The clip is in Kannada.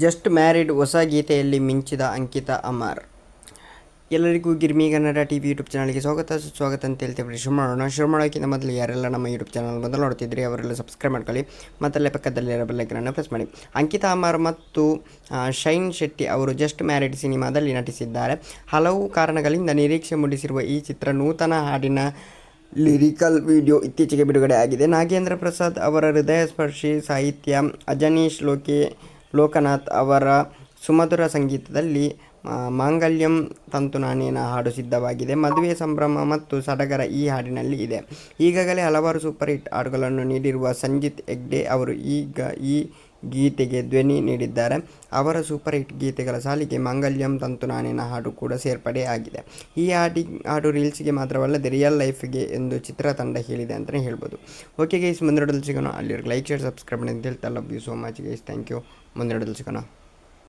ಜಸ್ಟ್ ಮ್ಯಾರಿಡ್ ಹೊಸ ಗೀತೆಯಲ್ಲಿ ಮಿಂಚಿದ ಅಂಕಿತಾ ಅಮರ್. ಎಲ್ಲರಿಗೂ ಗಿರ್ಮಿ ಕನ್ನಡ ಟಿ ವಿ ಯೂಟ್ಯೂಬ್ ಚಾನಲ್ಗೆ ಸ್ವಾಗತ. ಸುಸ್ವಾಗತ ಅಂತ ಹೇಳ್ತೇವೆ ಶುರು ಮಾಡೋಣ. ಶುರು ಮಾಡೋಕ್ಕಿಂತ ಮೊದಲು ಯಾರೆಲ್ಲ ನಮ್ಮ ಯೂಟ್ಯೂಬ್ ಚಾನಲ್ ಮೊದಲು ನೋಡ್ತಿದ್ರಿ ಅವರೆಲ್ಲ ಸಬ್ಸ್ಕ್ರೈಬ್ ಮಾಡ್ಕೊಳ್ಳಿ. ಮತ್ತಲ್ಲೇ ಪಕ್ಕದಲ್ಲಿರೋ ಬೆಲ್ಲೈಕನನ್ನು ಪ್ರೆಸ್ ಮಾಡಿ. ಅಂಕಿತಾ ಅಮರ್ ಮತ್ತು ಶೈನ್ ಶೆಟ್ಟಿ ಅವರು ಜಸ್ಟ್ ಮ್ಯಾರಿಡ್ ಸಿನಿಮಾದಲ್ಲಿ ನಟಿಸಿದ್ದಾರೆ. ಹಲವು ಕಾರಣಗಳಿಂದ ನಿರೀಕ್ಷೆ ಮೂಡಿಸಿರುವ ಈ ಚಿತ್ರ ನೂತನ ಹಾಡಿನ ಲಿರಿಕಲ್ ವಿಡಿಯೋ ಇತ್ತೀಚೆಗೆ ಬಿಡುಗಡೆ ಆಗಿದೆ. ನಾಗೇಂದ್ರ ಪ್ರಸಾದ್ ಅವರ ಹೃದಯ ಸ್ಪರ್ಶಿ ಸಾಹಿತ್ಯ ಅಜನೀಶ್ ಲೋಕೆ ಲೋಕನಾಥ್ ಅವರ ಸುಮಧುರ ಸಂಗೀತದಲ್ಲಿ ಮಾಂಗಲ್ಯಂ ತಂತು ನಾನೇನ ಹಾಡು ಸಿದ್ಧವಾಗಿದೆ, ಮದುವೆ ಸಂಭ್ರಮ ಮತ್ತು ಸಡಗರ ಈ ಹಾಡಿನಲ್ಲಿ ಇದೆ. ಈಗಾಗಲೇ ಹಲವಾರು ಸೂಪರ್ ಹಿಟ್ ಹಾಡುಗಳನ್ನು ನೀಡಿರುವ ಸಂಜಿತ್ ಹೆಗ್ಡೆ ಅವರು ಈಗ ಈ ಗೀತೆಗೆ ಧ್ವನಿ ನೀಡಿದ್ದಾರೆ. ಅವರ ಸೂಪರ್ ಹಿಟ್ ಗೀತೆಗಳ ಸಾಲಿಗೆ ಮಾಂಗಲ್ಯಂ ತಂತು ಹಾಡು ಕೂಡ ಸೇರ್ಪಡೆ ಆಗಿದೆ. ಈ ಹಾಡಿ, ಹಾಡು ರೀಲ್ಸ್ಗೆ ಮಾತ್ರವಲ್ಲದೆ ರಿಯಲ್ ಲೈಫ್ಗೆ ಎಂದು ಚಿತ್ರತಂಡ ಹೇಳಿದೆ ಅಂತಲೇ ಹೇಳ್ಬೋದು. ಓಕೆ ಗೈಸ್, ಮುಂದಿನ ಸಿಗೋಣ. ಅಲ್ಲಿವರೆಗೆ ಲೈಕ್, ಶೇರ್, ಸಬ್ಸ್ಕ್ರೈಬ್ ಅಂತ ಹೇಳ್ತಾ, love you so much guys. Thank you. ಮುಂದಿನ ಸಿಗೋಣ.